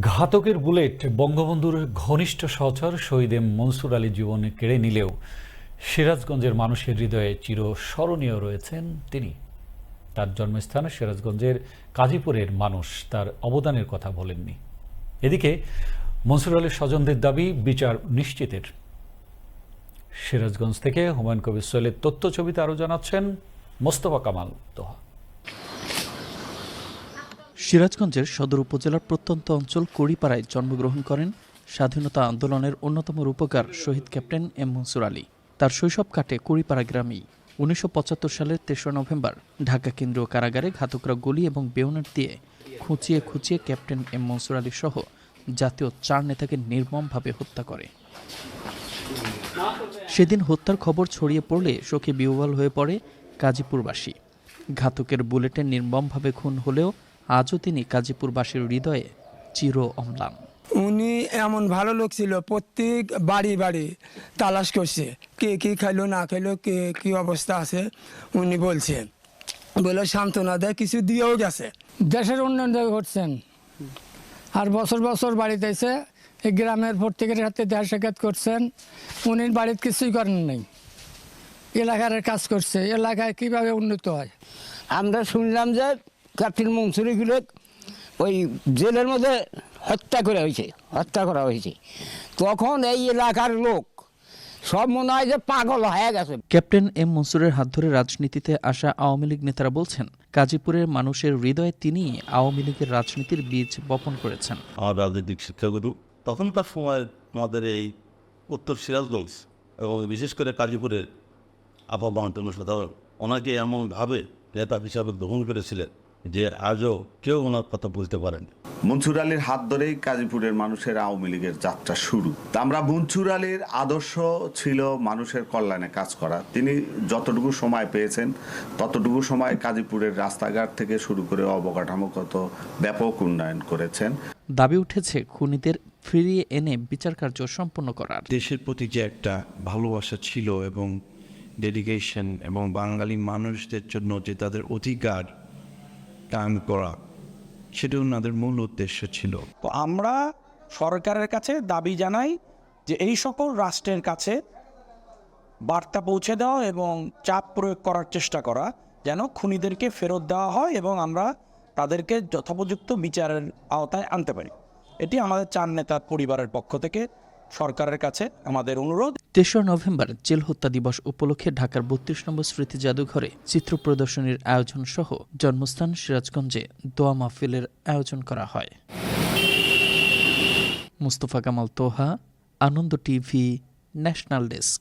ঘাতকের bullet বঙ্গবন্ধুর ঘনিষ্ঠ সহচর শহীদ এম মনসুর আলী জীবনে কেড়ে নিলেও সিরাজগঞ্জের মানুষের হৃদয়ে চির স্মরণীয় রয়েছেন তিনি। তার জন্মস্থান সিরাজগঞ্জের কাজীপুরের মানুষ তার অবদানের কথা বলেননি। এদিকে মনসুর আলীর স্বজনদের দাবি, বিচার নিশ্চিতের। সিরাজগঞ্জ থেকে হুমায়ুন কবির সোহেলের তথ্য ছবিতে আরও জানাচ্ছেন মোস্তফা কামাল তোহা। সিরাজগঞ্জের সদর উপজেলার প্রত্যন্ত অঞ্চল কড়িপাড়ায় জন্মগ্রহণ করেন স্বাধীনতা আন্দোলনের অন্যতম রূপকার শহীদ ক্যাপ্টেন এম মনসুর আলী। তার শৈশব কাটে কুড়িপাড়া গ্রামেই। উনিশশো পঁচাত্তর সালের তেসরা নভেম্বর ঢাকা কেন্দ্রীয় কারাগারে ঘাতকরা গুলি এবং বেউনেট দিয়ে খুঁচিয়ে খুঁচিয়ে ক্যাপ্টেন এম মনসুর আলী সহ জাতীয় চার নেতাকে নির্মমভাবে হত্যা করে। সেদিন হত্যার খবর ছড়িয়ে পড়লে শোকে বিহ্বল হয়ে পড়ে গাজীপুরবাসী। ঘাতকের বুলেটে নির্মমভাবে খুন হলেও আজও তিনি গাজীপুরবাসীর হৃদয়ে চির অম্লান। উনি এমন ভালো লোক ছিল প্রত্যেক বাড়ি বাড়ি তালাশ করছে কে কি খাইলো না খাইলো কে কি অবস্থা আছে উনি বলছে। বলে সান্ত্বনা দেয় কিছু দিয়েও গেছে। দেশের উন্নয়ন করছেন আর বছর বছর বাড়িতে এসে এই গ্রামের প্রত্যেকের হাতে দেড় সাক্ষাৎ করছেন উনি বাড়িতে কিছুই করেন নাই। এলাকার কাজ করছে এলাকায় কীভাবে উন্নত হয়? আমরা শুনলাম যে ক্যাপ্টেন মনসুরিগুলো ওই জেলের মধ্যে হত্যা করা হয়েছে হত্যা করা হয়েছে। তখন এই এলাকার লোক সব মনে হয় যে পাগল হয়ে গেছে। ক্যাপ্টেন এম মনসুরের হাত ধরে রাজনীতিতে আসা আওয়ামী লীগ নেতারা বলছেন গাজীপুরের মানুষের হৃদয়ে তিনি আওয়ামী লীগের রাজনীতির বীজ বপন করেছেন। আমার রাজনৈতিক শিক্ষাগুরু তখনকার সময় আমাদের এই উত্তর সিরাজগঞ্জ এবং বিশেষ করে কাজীপুরের আপা বান্টন সাধারণ ওনাকে এমনভাবে নেতা হিসাবে গ্রহণ করেছিলেন যে আজও কেউ ওনার কথা বলতে পারেন। মনসুর আলীর হাত ধরেই গাজীপুরের মানুষের আওয়ামী লীগের যাত্রা শুরু। তা আমরা মনসুর আলীর আদর্শ ছিল মানুষের কল্যাণে কাজ করা। তিনি যতটুকু সময় পেয়েছেন ততটুকু সময় গাজীপুরের রাস্তাঘাট থেকে শুরু করে অবকাঠামোগত ব্যাপক উন্নয়ন করেছেন। দাবি উঠেছে খুনিদের ফিরিয়ে এনে বিচার কার্য সম্পন্ন করার। দেশের প্রতি যে একটা ভালোবাসা ছিল এবং ডেডিকেশন এবং বাঙালি মানুষদের জন্য যে তাদের অধিকার কায়েম করা সেটা ওনাদের মূল উদ্দেশ্য ছিল। তো আমরা সরকারের কাছে দাবি জানাই যে এই সকল রাষ্ট্রের কাছে বার্তা পৌঁছে দেওয়া এবং চাপ প্রয়োগ করার চেষ্টা করা, যেন খুনিদেরকে ফেরত দেওয়া হয় এবং আমরা তাদেরকে যথোপযুক্ত বিচারের আওতায় আনতে পারি। এটি আমাদের চার নেতার পরিবারের পক্ষ থেকে সরকারের কাছে আমাদের অনুরোধ। তেসরা নভেম্বর জেল হত্যা দিবস উপলক্ষে ঢাকার বত্রিশ নম্বর স্মৃতি জাদুঘরে চিত্র প্রদর্শনীর আয়োজন সহ জন্মস্থান সিরাজগঞ্জে দোয়া মাহফিলের আয়োজন করা হয়। Mustafa Kamal Toha, Ananda TV, national desk.